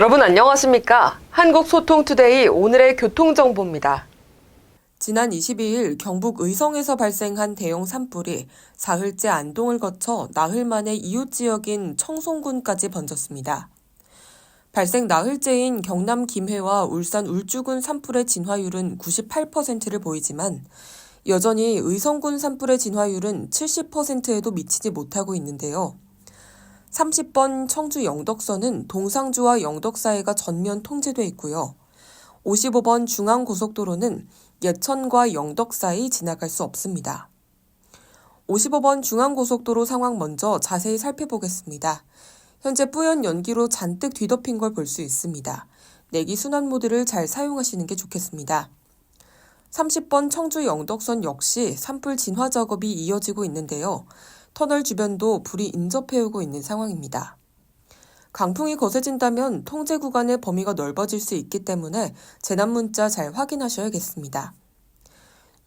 여러분 안녕하십니까? 한국소통투데이 오늘의 교통정보입니다. 지난 22일 경북 의성에서 발생한 대형 산불이 사흘째 안동을 거쳐 나흘 만에 이웃 지역인 청송군까지 번졌습니다. 발생 나흘째인 경남 김해와 울산 울주군 산불의 진화율은 98%를 보이지만 여전히 의성군 산불의 진화율은 70%에도 미치지 못하고 있는데요. 30번 청주 영덕선은 동상주와 영덕 사이가 전면 통제돼 있고요. 55번 중앙고속도로는 예천과 영덕 사이 지나갈 수 없습니다. 55번 중앙고속도로 상황 먼저 자세히 살펴보겠습니다. 현재 뿌연 연기로 잔뜩 뒤덮인 걸 볼 수 있습니다. 내기 순환 모드를 잘 사용하시는 게 좋겠습니다. 30번 청주 영덕선 역시 산불 진화 작업이 이어지고 있는데요. 터널 주변도 불이 인접해오고 있는 상황입니다. 강풍이 거세진다면 통제 구간의 범위가 넓어질 수 있기 때문에 재난 문자 잘 확인하셔야겠습니다.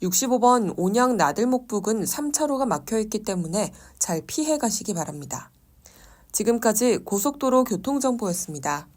65번 온양 나들목 부근 3차로가 막혀 있기 때문에 잘 피해 가시기 바랍니다. 지금까지 고속도로 교통정보였습니다.